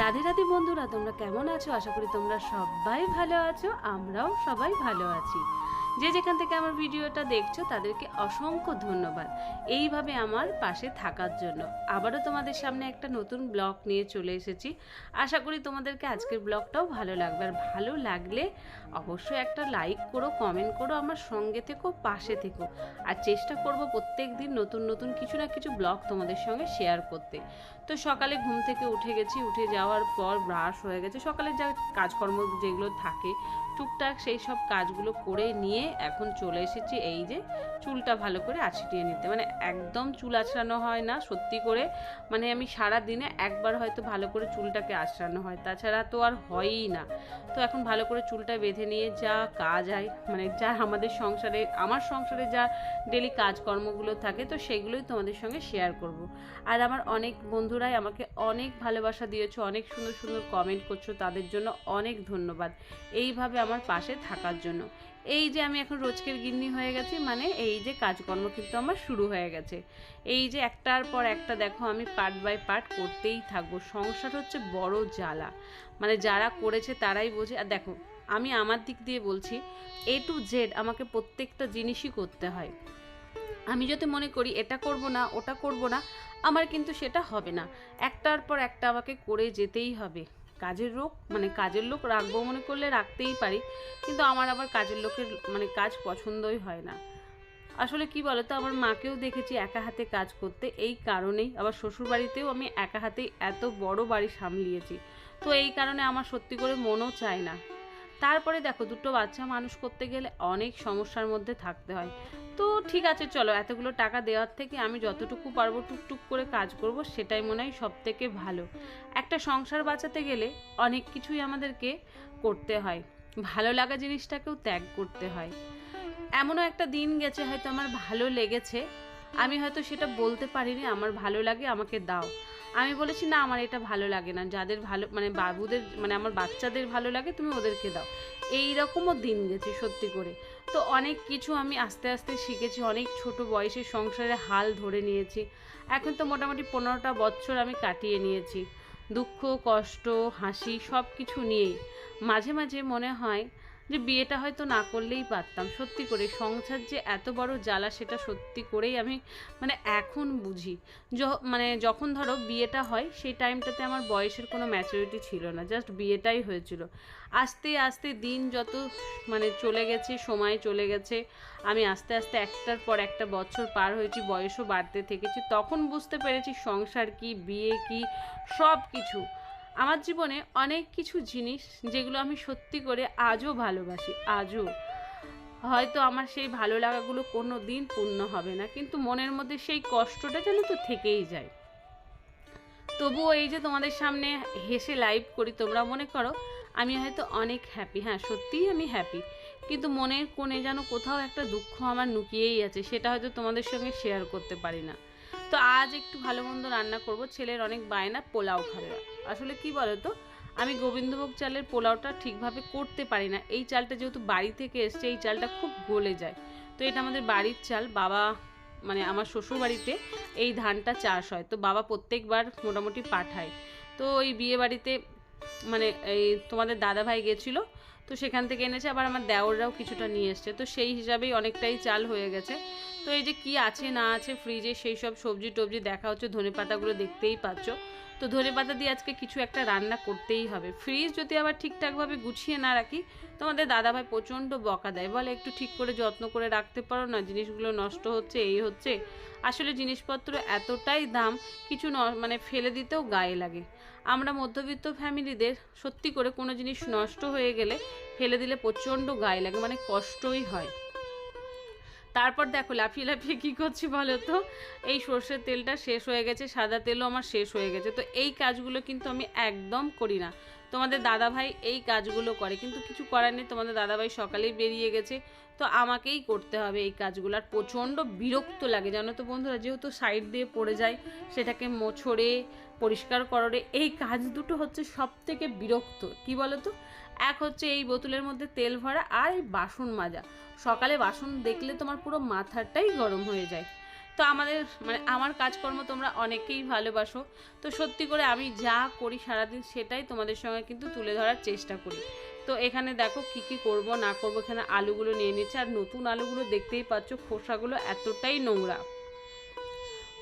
রাধে রাধে বন্ধুরা, তোমরা কেমন আছো? আশা করি তোমরা সবাই ভালো আছো, আমরাও সবাই ভালো আছি। যে যেখান থেকে আমার ভিডিওটা দেখছ, তাদেরকে অসংখ্য ধন্যবাদ। এইভাবে আমার পাশে থাকার জন্য। আবারও তোমাদের সামনে একটা নতুন ব্লগ নিয়ে চলে এসেছি। আশা করি তোমাদেরকে আজকের ব্লগটাও ভালো লাগবে। আর ভালো লাগলে অবশ্যই একটা লাইক করো কমেন্ট করো, আমার সঙ্গে থেকো, পাশে থেকো। আর চেষ্টা করব প্রত্যেক দিন নতুন নতুন কিছু না কিছু ব্লগ তোমাদের সঙ্গে শেয়ার করতে। তো সকালে ঘুম থেকে উঠে গেছি, উঠে যাওয়ার পর ব্রাশ হয়ে গেছে। সকালে যা কাজকর্ম যেগুলো থাকে টুকটাক সেই সব কাজগুলো করে নিয়ে এখন চলে এসেছি এই যে চুলটা ভালো করে আছড়িয়ে নিতে। মানে একদম চুল আছড়ানো হয় না, সত্যি করে। মানে আমি সারা দিনে একবার হয়তো ভালো করে চুলটাকে আছড়ানো হয়। তাছাড়া তো আর হয়ই না। তো এখন ভালো করে চুলটা বেঁধে নিয়ে যা কাজ হয় মানে যা আমাদের সংসারে, আমার সংসারে যা ডেলি কাজকর্মগুলো থাকে, তো সেগুলোই তোমাদের সঙ্গে শেয়ার করব। আর আমার অনেক বন্ধুরাই আমাকে অনেক ভালোবাসা দিয়েছ, অনেক সুন্দর সুন্দর কমেন্ট করছ, তাদের জন্য অনেক ধন্যবাদ। এইভাবে আমার পাশে থাকার জন্য। এই যে আমি এখন রোজকের গিন্নি হয়ে গেছি মানে এই যে কাজকর্ম কিন্তু আমার শুরু হয়ে গেছে। এই যে একটার পর একটা দেখো আমি পার্ট বাই পার্ট করতেই থাকব। সংসার হচ্ছে বড় জ্বালা। মানে যারা করেছে তারাই বোঝে। আর দেখো, আমি আমার দিক দিয়ে বলছি এ টু জেড আমাকে প্রত্যেকটা জিনিসই করতে হয়। আমি যদি মনে করি এটা করব না, ওটা করব না, আমার কিন্তু সেটা হবে না। একটার পর একটা আমাকে করে যেতেই হবে। কাজের লোক মানে কাজের লোক রাখব মনে করলে রাখতেই পারি কিন্তু আমার আবার কাজের লোকের মানে কাজ পছন্দই হয় না। আসলে কি বলতো আমার মাকেও দেখেছি একা হাতে কাজ করতে এই কারণেই। আবার শ্বশুর বাড়িতেও আমি একা হাতেই এত বড় বাড়ি সামলিয়েছি তো এই কারণে আমার সত্যি করে মনও চায় না। তারপরে দেখো দুটো বাচ্চা মানুষ করতে গেলে অনেক সমস্যার মধ্যে থাকতে হয়। তো ঠিক আছে, চলো এতগুলো টাকা দেওয়ার থেকে আমি যতটুকু পারব টুকটুক করে কাজ করব, সেটাই মনে হয় সব থেকে ভালো। একটা সংসার বাঁচাতে গেলে অনেক কিছুই আমাদেরকে করতে হয়। ভালো লাগা জিনিসটাকেও ত্যাগ করতে হয়। এমনও একটা দিন গেছে হয়তো আমার ভালো লেগেছে, আমি হয়তো সেটা বলতে পারিনি, আমার ভালো লাগে, আমাকে দাও। আমি বলেছি, না, আমার এটা ভালো লাগে না, যাদের ভালো মানে বাবুদের মানে আমার বাচ্চাদের ভালো লাগে, তুমি ওদেরকে দাও। এই রকমও দিন গেছে সত্যি করে। তো অনেক কিছু আমি আস্তে আস্তে শিখেছি, অনেক ছোট বয়সে সংসারে হাল ধরে নিয়েছি। এখন তো মোটামুটি পনেরোটা বছর আমি কাটিয়ে নিয়েছি। দুঃখ, কষ্ট, হাসি সব কিছু নিয়েই। মাঝে মাঝে মনে হয় যে বিয়েটা হয়তো না করলেই পারতাম। সত্যি করে, সংসার যে এত বড় জ্বালা সেটা সত্যি করেই আমি মানে এখন বুঝি। মানে যখন ধরো বিয়েটা হয়, সেই টাইমটাতে আমার বয়সের কোনো ম্যাচুরিটি ছিল না জাস্ট বিয়েটাই হয়েছিল। আস্তে আস্তে দিন যত মানে চলে গেছে, সময় চলে গেছে, আমি আস্তে আস্তে একটার পর একটা বছর পার হয়েছি, বয়সও বাড়তে থেকেছি, তখন বুঝতে পেরেছি সংসার কি, বিয়ে কি সব কিছু আমার জীবনে অনেক কিছু জিনিস যেগুলো আমি সত্যি করে আজও ভালোবাসি, আজও। হয়তো আমার সেই ভালো লাগাগুলো কোনো দিন পূর্ণ হবে না, কিন্তু মনের মধ্যে সেই কষ্টটা যেন তো থেকেই যায়। তবুও এই যে তোমাদের সামনে হেসে লাইভ করি, তোমরা মনে করো, আমি হয়তো অনেক হ্যাপি হ্যাঁ সত্যিই আমি হ্যাপি কিন্তু মনের কোণে যেন কোথাও একটা দুঃখ আমার লুকিয়েই আছে, সেটা হয়তো তোমাদের সঙ্গে শেয়ার করতে পারি না। তো আজ একটু ভালো মন্দ রান্না করব, ছেলের অনেক বায়না, পোলাও খাবে। আসলে কি বলো তো আমি গোবিন্দভোগ চালের পোলাওটা ঠিকভাবে করতে পারি না। এই চালটা যেহেতু বাড়ি থেকে এসছে, এই চালটা খুব গলে যায়। তো এটা আমাদের বাড়ির চাল, বাবা মানে আমার শ্বশুর বাড়িতে এই ধানটা চাষ হয়। তো বাবা প্রত্যেকবার মোটামুটি পাঠায়। তো ওই বিয়ে বাড়িতে মানে এই তোমাদের দাদা ভাই গেছিল, তো সেখান থেকে এনেছে, আবার আমার দেওররাও কিছুটা নিয়ে এসছে। তো সেই হিসাবেই অনেকটাই চাল হয়ে গেছে। তো এই যে কি আছে না আছে ফ্রিজে সেই সব সবজি টবজি দেখা হচ্ছে ধনে পাতাগুলো দেখতেই পাচ্ছ। তো ধনে পাতা দিয়ে আজকে কিছু একটা রান্না করতেই হবে। ফ্রিজ যদি আবার ঠিকঠাকভাবে গুছিয়ে না রাখি, তোমাদের দাদাভাই প্রচণ্ড বকা দেয়। বলে, একটু ঠিক করে যত্ন করে রাখতে পারো না, জিনিসগুলো নষ্ট হচ্ছে, এই হচ্ছে। আসলে জিনিসপত্র এতটাই দাম, কিছু মানে ফেলে দিতেও গায়ে লাগে। আমরা মধ্যবিত্ত ফ্যামিলিদের, সত্যি করে কোনো জিনিস নষ্ট হয়ে গেলে ফেলে দিলে প্রচণ্ড গায়ে লাগে মানে কষ্টই হয়। তারপর দেখো লাফিয়ে লাফিয়ে কী করছি বলো তো? এই সর্ষের তেলটা শেষ হয়ে গেছে, সাদা তেলও আমার শেষ হয়ে গেছে। তো এই কাজগুলো কিন্তু আমি একদম করি না। তোমাদের দাদাভাই এই কাজগুলো করে, কিন্তু কিছু করার নেই, তোমাদের দাদাভাই সকালেই বেরিয়ে গেছে। তো আমাকেই করতে হবে এই কাজগুলো, আর প্রচণ্ড বিরক্ত লাগে, জানো তো বন্ধুরা, যেহেতু সাইড দিয়ে পড়ে যায়, সেটাকে মোছড়ে, পরিষ্কার কররে, এই কাজ দুটো হচ্ছে সব থেকে বিরক্ত, কি বলো তো এক হচ্ছে এই বোতলের মধ্যে তেল ভরা আর এই বাসন মাজা। সকালে বাসন দেখলে তোমার পুরো মাথাটাই গরম হয়ে যায়। তো আমাদের মানে আমার কাজকর্ম তোমরা অনেকেই ভালোবাসো। তো সত্যি করে আমি যা করি সারাদিন সেটাই তোমাদের সঙ্গে কিন্তু তুলে ধরার চেষ্টা করি। তো এখানে দেখো কি কি করব, না করব, এখানে আলুগুলো নিয়ে নিচ্ছে আর নতুন আলুগুলো দেখতেই পাচ্ছ, খোসাগুলো এতটাই নোংরা।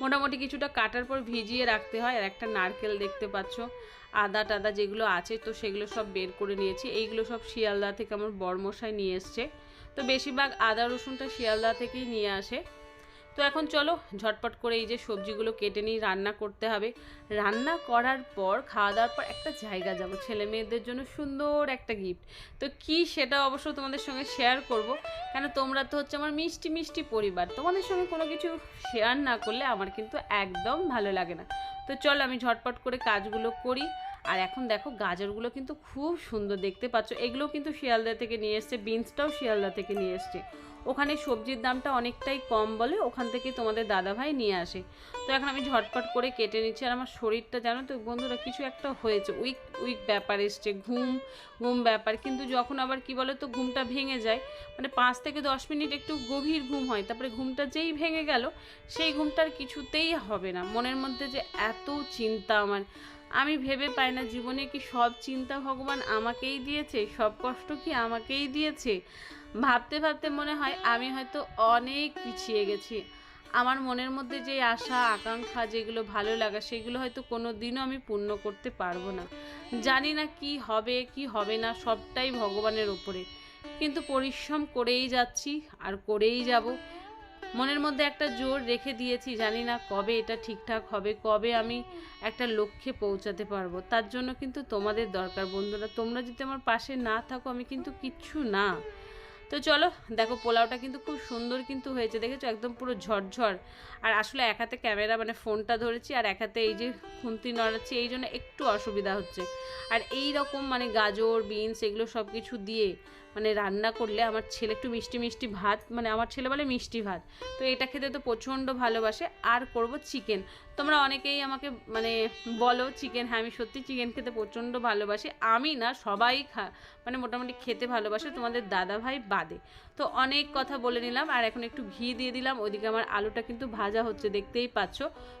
মোটামুটি কিছুটা কাটার পর ভিজিয়ে রাখতে হয়। আর একটা নারকেল দেখতে পাচ্ছ, আদা টাদা যেগুলো আছে তো সেগুলো সব বের করে নিয়েছি। এইগুলো সব শিয়ালদা থেকে আমার বরমশাই নিয়ে এসছে। তো বেশিরভাগ আদা রসুনটা শিয়ালদা থেকেই নিয়ে আসে। তো এখন চলো ঝটপট করে এই যে সবজিগুলো কেটে নিই রান্না করতে হবে। রান্না করার পর খাওয়া দাওয়ার পর একটা জায়গা যাব। ছেলে মেয়েদের জন্য সুন্দর একটা গিফট তো কি সেটা অবশ্য তোমাদের সঙ্গে শেয়ার করব। কেন তোমরা তো হচ্ছে আমার মিষ্টি মিষ্টি পরিবার। তোমাদের সঙ্গে কোনো কিছু শেয়ার না করলে আমার কিন্তু একদম ভালো লাগে না। তো চলো আমি ঝটপট করে কাজগুলো করি। আর এখন দেখো গাজরগুলো কিন্তু খুব সুন্দর দেখতে পাচ্ছ। এগুলো কিন্তু শিয়ালদা থেকে নিয়ে এসছে, বিনসটাও শিয়ালদা থেকে নিয়ে এসছে। ওখানে সবজির দামটা অনেকটাই কম বলে ওখান থেকে তোমাদের দাদাভাই নিয়ে আসে। তো এখন আমি ঝটপট করে কেটে নিচ্ছি আর আমার শরীরটা জানো তো বন্ধুরা কিছু একটা হয়েছে। উইক উইক ব্যাপার এসছে, ঘুম ঘুম ব্যাপার। কিন্তু যখন আবার কি বলে তো ঘুমটা ভেঙে যায়। মানে পাঁচ থেকে দশ মিনিট একটু গভীর ঘুম হয়, তারপরে ঘুমটা যেই ভেঙে গেল, সেই ঘুমটার কিছুতেই হবে না। মনের মধ্যে যে এত চিন্তা আমার। আমি ভেবে পাই না, জীবনে কি সব চিন্তা ভগবান আমাকেই দিয়েছে? সব কষ্ট কি আমাকেই দিয়েছে? ভাবতে ভাবতে মনে হয় আমি হয়তো অনেক পিছিয়ে গেছি। আমার মনের মধ্যে যে আশা, আকাঙ্ক্ষা যেগুলো ভালো লাগা, সেগুলো হয়তো কোনো দিনও আমি পূর্ণ করতে পারব না। জানি না কি হবে কি হবে না, সবটাই ভগবানের ওপরে। কিন্তু পরিশ্রম করেই যাচ্ছি আর করেই যাব। মনের মধ্যে একটা জোর রেখে দিয়েছি, জানি না কবে এটা ঠিকঠাক হবে, কবে আমি একটা লক্ষ্যে পৌঁছাতে পারব। তার জন্য কিন্তু তোমাদের দরকার বন্ধুরা। তোমরা যদি আমার পাশে না থাকো, আমি কিন্তু কিচ্ছু না। তো চলো, দেখো পোলাওটা কিন্তু খুব সুন্দর কিন্তু হয়েছে। দেখেছ? একদম পুরো ঝরঝর। আর আসলে এক হাতে ক্যামেরা মানে ফোনটা ধরেছি, আর এক হাতে এই যে খুন্তি নড়াচ্ছি, এই জন্য একটু অসুবিধা হচ্ছে। আর এই রকম মানে গাজর, বিনস, এগুলো সব কিছু দিয়ে মানে রান্না করলে আমার ছেলে একটু মিষ্টি মিষ্টি ভাত মানে আমার ছেলে বলে মিষ্টি ভাত। তো এটা খেতে তো প্রচণ্ড ভালোবাসে। আর করব চিকেন তোমরা অনেকেই আমাকে মানে বলো চিকেন হ্যাঁ আমি সত্যি চিকেন খেতে প্রচণ্ড ভালোবাসি। আমি না সবাই খা মানে মোটামুটি খেতে ভালোবাসে, তোমাদের দাদা ভাই বাদে। তো অনেক কথা বলে নিলাম, আর এখন একটু ঘি দিয়ে দিলাম ওইদিকে আমার আলুটা কিন্তু ভাজা হচ্ছে, দেখতেই পাচ্ছ।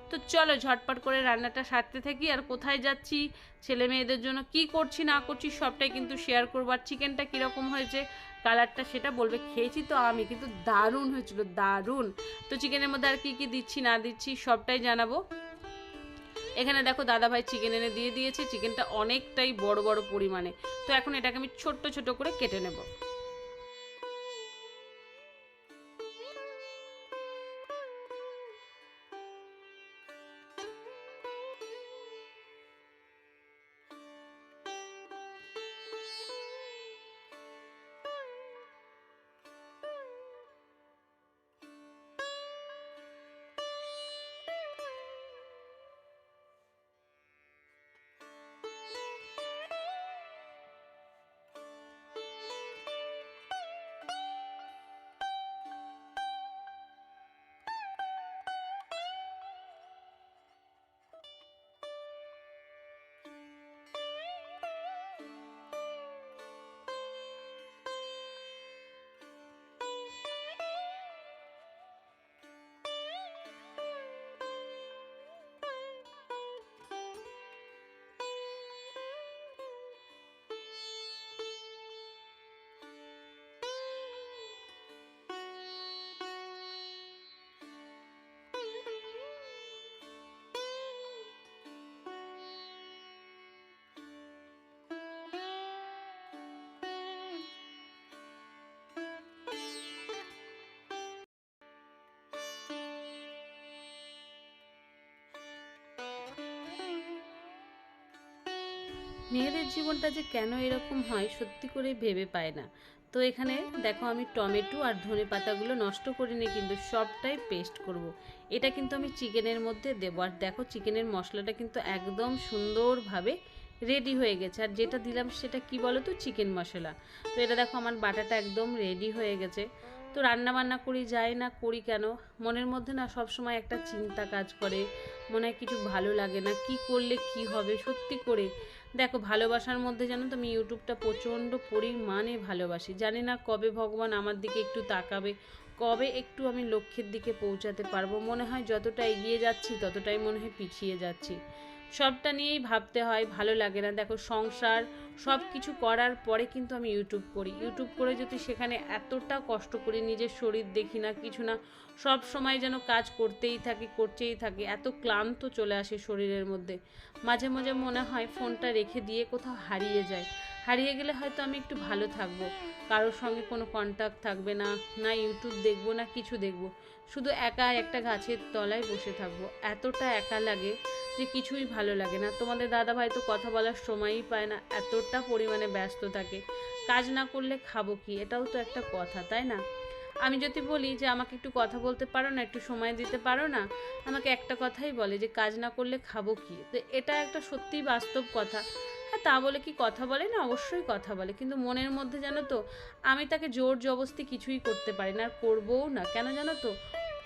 তো চলো ঝটপট করে রান্নাটা সারতে থাকি, আর কোথায় যাচ্ছি, ছেলে মেয়েদের জন্য কি করছি, না করছি, সবটাই কিন্তু শেয়ার করব। আর চিকেনটা কীরকম হয়েছে কালারটা সেটা বলবে, খেয়েছি তো আমি, কিন্তু দারুণ হয়েছিল, দারুণ। তো চিকেনের মধ্যে আর কি কি দিচ্ছি, না দিচ্ছি, সবটাই জানাব। এখানে দেখো দাদাভাই চিকেন এনে দিয়ে দিয়েছে চিকেনটা অনেকটাই বড় বড় পরিমাণে। তো এখন এটাকে আমি ছোট্ট ছোট করে কেটে নেব। মেয়েদের জীবনটা যে কেন এরকম হয় সত্যি করে ভেবে পায় না। তো এখানে দেখো আমি টমেটো আর ধনে পাতাগুলো নষ্ট করিনি কিন্তু সবটাই পেস্ট করব। এটা কিন্তু আমি চিকেনের মধ্যে দেবো। আর দেখো চিকেনের মশলাটা কিন্তু একদম সুন্দরভাবে রেডি হয়ে গেছে। আর যেটা দিলাম সেটা কি বলো তো চিকেন মশলা। তো এটা দেখো আমার বাটাটা একদম রেডি হয়ে গেছে। তো রান্না বান্না করি যাই না, করি কেন? মনের মধ্যে না সব সময় একটা চিন্তা কাজ করে। মনে হয় কিছু ভালো লাগে না। কি করলে কি হবে? সত্যি করে দেখো, ভালোবাসার মধ্যে জানো তো আমি ইউটিউবটা প্রচণ্ড পরিমাণে ভালোবাসি। জানি না কবে ভগবান আমার দিকে একটু তাকাবে, কবে একটু আমি লক্ষ্যের দিকে পৌঁছাতে পারব। মনে হয় যতটা এগিয়ে যাচ্ছি, ততটাই মনে হয় পিছিয়ে যাচ্ছি। সবটা নিয়েই ভাবতে হয়, ভালো লাগে না। দেখো, সংসার সব কিছু করার পরে কিন্তু আমি ইউটিউব করি। ইউটিউব করে যদি সেখানে এতটা কষ্ট করি, নিজের শরীর দেখি না, কিছু না, সব সময় যেন কাজ করতেই থাকি করতেই থাকি, এত ক্লান্ত চলে আসে শরীরের মধ্যে। মাঝে মাঝে মনে হয় ফোনটা রেখে দিয়ে কোথাও হারিয়ে যায়। হারিয়ে গেলে হয়তো আমি একটু ভালো থাকব। কারোর সঙ্গে কোনো কন্ট্যাক্ট থাকবে না না ইউটিউব দেখব, না কিছু দেখব। শুধু একা একটা গাছের তলায় বসে থাকব। এতটা একা লাগে যে কিছুই ভালো লাগে না। তোমাদের দাদা ভাই তো কথা বলার সময়ই পায় না, এতটা পরিমাণে ব্যস্ত থাকে। কাজ না করলে খাব কি? এটাও তো একটা কথা, তাই না? আমি যদি বলি যে আমাকে একটু কথা বলতে পারো না, একটু সময় দিতে পারো না, আমাকে একটা কথাই বলে যে কাজ না করলে খাব কি? তো এটা একটা সত্যিই বাস্তব কথা। হ্যাঁ তা বলে কি কথা বলে? না, অবশ্যই কথা বলে। কিন্তু মনের মধ্যে জানো তো, আমি তাকে জোর জবস্তি কিছুই করতে পারি না, আর করবোও না। কেন জানো তো?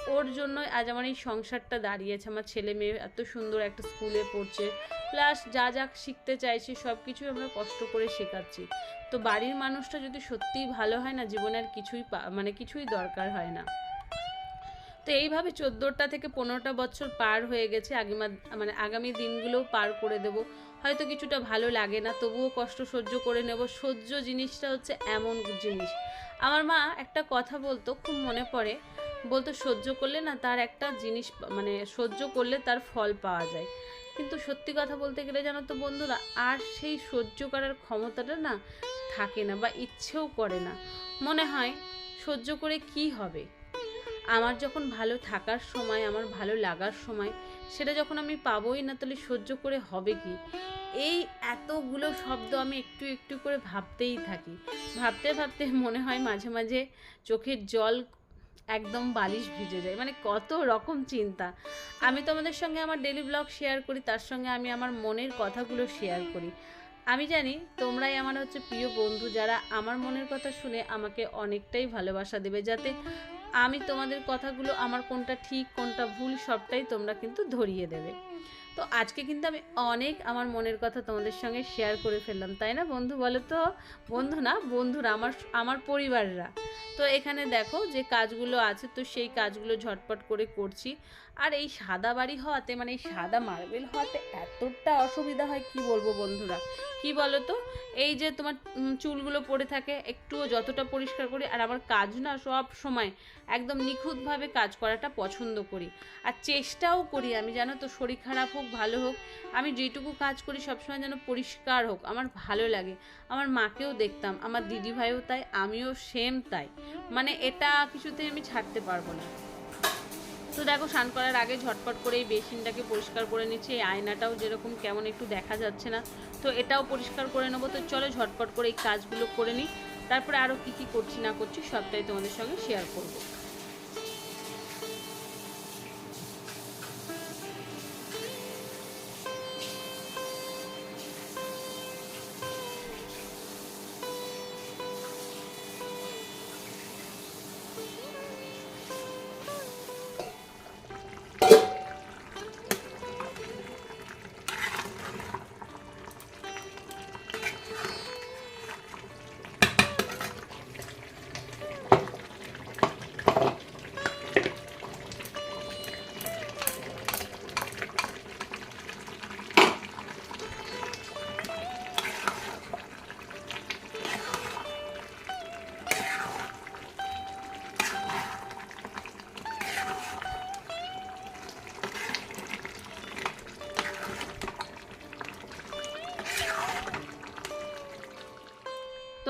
ওর জন্য আজ আমার এই সংসারটা দাঁড়িয়েছে। আমার ছেলে মেয়ে এত সুন্দর একটা স্কুলে পড়ছে। প্লাস যা যা শিখতে চাইছি সব কিছুই আমরা কষ্ট করে শেখাচ্ছি। তো বাড়ির মানুষটা যদি সত্যিই ভালো হয় না, জীবনে আর কিছুই মানে কিছুই দরকার হয় না। তো এইভাবে চোদ্দোটা থেকে পনেরোটা বছর পার হয়ে গেছে। আগামী মানে আগামী দিনগুলোও পার করে দেব। হয়তো কিছুটা ভালো লাগে না, তবুও কষ্ট সহ্য করে নেব। সহ্য জিনিসটা হচ্ছে এমন জিনিস। আমার মা একটা কথা বলতো, খুব মনে পড়ে। বলতো, সহ্য করলে না তার একটা জিনিস মানে সহ্য করলে তার ফল পাওয়া যায়। কিন্তু সত্যি কথা বলতে গেলে জানো তো বন্ধুরা, আর সেই সহ্য করার ক্ষমতাটা না থাকে না বা ইচ্ছেও করে না। মনে হয়, সহ্য করে কি হবে? আমার যখন ভালো থাকার সময়, আমার ভালো লাগার সময় সেটা যখন আমি পাবোই না, তাহলে সহ্য করে হবে কি? এই এতগুলো শব্দ আমি একটু একটু করে ভাবতেই থাকি। ভাবতে ভাবতে মনে হয় মাঝে মাঝে চোখের জল একদম বালিশ ভিজে যায়। মানে কত রকম চিন্তা। আমি তোমাদের সঙ্গে আমার ডেলি ব্লগ শেয়ার করি, তার সঙ্গে আমি আমার মনের কথাগুলো শেয়ার করি। আমি জানি তোমরাই আমার হচ্ছে প্রিয় বন্ধু, যারা আমার মনের কথা শুনে আমাকে অনেকটাই ভালোবাসা দেবে, যাতে আমি তোমাদের কথাগুলো আমার কোনটা ঠিক কোনটা ভুল সবটাই তোমরা কিন্তু ধরিয়ে দেবে। তো আজকে কিন্তু আমি অনেক আমার মনের কথা তোমাদের সঙ্গে শেয়ার করে ফেললাম, তাই না বন্ধু? বলো তো। বন্ধু না বন্ধুরা আমার আমার পরিবাররা। তো এখানে দেখো যে কাজগুলো আছে, তো সেই কাজগুলো ঝটপট করে করছি। আর এই সাদা বাড়ি হওয়াতে মানে এই সাদা মার্বেল হওয়াতে এতটা অসুবিধা হয়, কি বলব বন্ধুরা? কি বলো তো? এই যে তোমার চুলগুলো পড়ে থাকে, একটুও যতটা পরিষ্কার করি, আর আমার কাজ না সব সময় একদম নিখুঁতভাবে কাজ করাটা পছন্দ করি। আর চেষ্টাও করি আমি, জানো তো, শরীর খারাপ হোক ভালো হোক, আমি যেটুকু কাজ করি সবসময় যেন পরিষ্কার হোক, আমার ভালো লাগে। আমার মাকেও দেখতাম, আমার দিদিভাইও তাই, আমিও সেম তাই। মানে এটা কিছুতেই আমি ছাড়তে পারব না। তো দেখো, স্নান করার আগে ঝটপট করে এই বেসিনটাকে পরিষ্কার করে নিচ্ছি, এই আয়নাটাও যেরকম কেমন একটু দেখা যাচ্ছে না। তো এটাও পরিষ্কার করে নেব, তো চলো ঝটপট করে এই কাজগুলো করে নিই। তারপরে আরও কী কী করছি না করছি সবটাই তোমাদের সঙ্গে শেয়ার করব।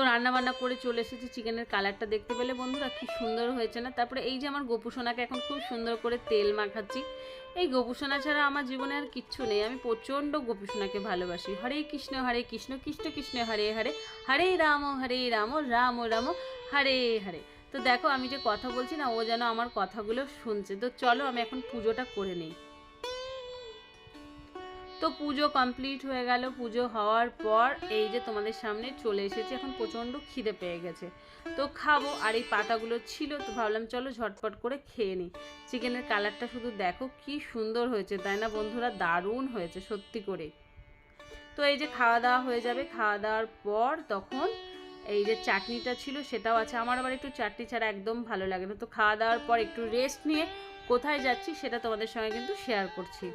তো রান্না বান্না করে চলে এসেছি চিকেনের কালারটা দেখতে পেলে। বন্ধুরা, কি সুন্দর হয়েছে না? তারপরে এই যে আমার গোপুসোনাকে এখন খুব সুন্দর করে তেল মাখাচ্ছি। এই গোপুসোনা ছাড়া আমার জীবনে আর কিচ্ছু নেই। আমি প্রচণ্ড গোপুসোনাকে ভালোবাসি। হরে কৃষ্ণ হরে কৃষ্ণ কৃষ্ণ কৃষ্ণ, হরে হরে। হরে রাম হরে রাম রাম রাম, হরে হরে। তো দেখো, আমি যে কথা বলছি না, ও যেন আমার কথাগুলো শুনছে। তো চলো, আমি এখন পুজোটা করে নিই। তো পুজো কমপ্লিট হয়ে গেল। পুজো হওয়ার পর এই যে তোমাদের সামনে চলে এসেছে, এখন প্রচণ্ড খিদে পেয়ে গেছে। তো খাব, আর এই পাতাগুলো ছিল, তো ভাবলাম চলো ঝটপট করে খেয়ে নিই চিকেনের কালারটা শুধু দেখো কি সুন্দর হয়েছে, তাই না বন্ধুরা? দারুণ হয়েছে, সত্যি করে। তো এই যে খাওয়া দাওয়া হয়ে যাবে, খাওয়া দাওয়ার পর তখন এই যে চাটনিটা ছিল, সেটাও আছে। আমার আবার একটু চাটনি ছাড়া একদম ভালো লাগে না। তো খাওয়া দাওয়ার পর একটু রেস্ট নিয়ে কোথায় যাচ্ছি, সেটা তোমাদের সঙ্গে কিন্তু শেয়ার করছি।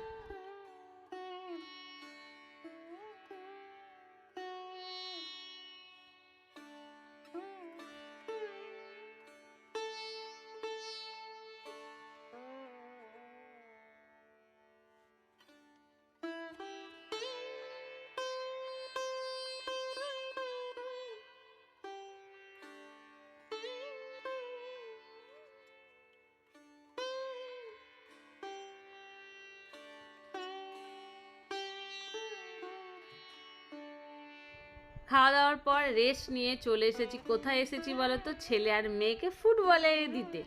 খাওয়া দাওয়ার পর রেস্ট নিয়ে চলে এসেছি। কোথায় এসেছি বলো তো ছেলে আর মেয়েকে ফুটবলে দিতে।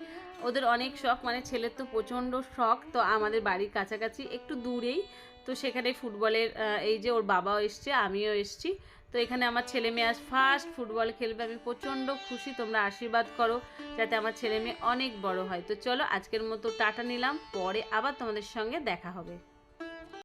ওদের অনেক শখ মানে ছেলের তো প্রচণ্ড শখ, তো আমাদের বাড়ির কাছাকাছি একটু দূরেই। তো সেখানে ফুটবলের এই যে ওর বাবাও এসছে, আমিও এসছি। তো এখানে আমার ছেলে মেয়ে আজ ফার্স্ট ফুটবল খেলবে। আমি প্রচণ্ড খুশি, তোমরা আশীর্বাদ করো যাতে আমার ছেলে মেয়ে অনেক বড় হয়। তো চলো আজকের মতো টাটা নিলাম, পরে আবার তোমাদের সঙ্গে দেখা হবে।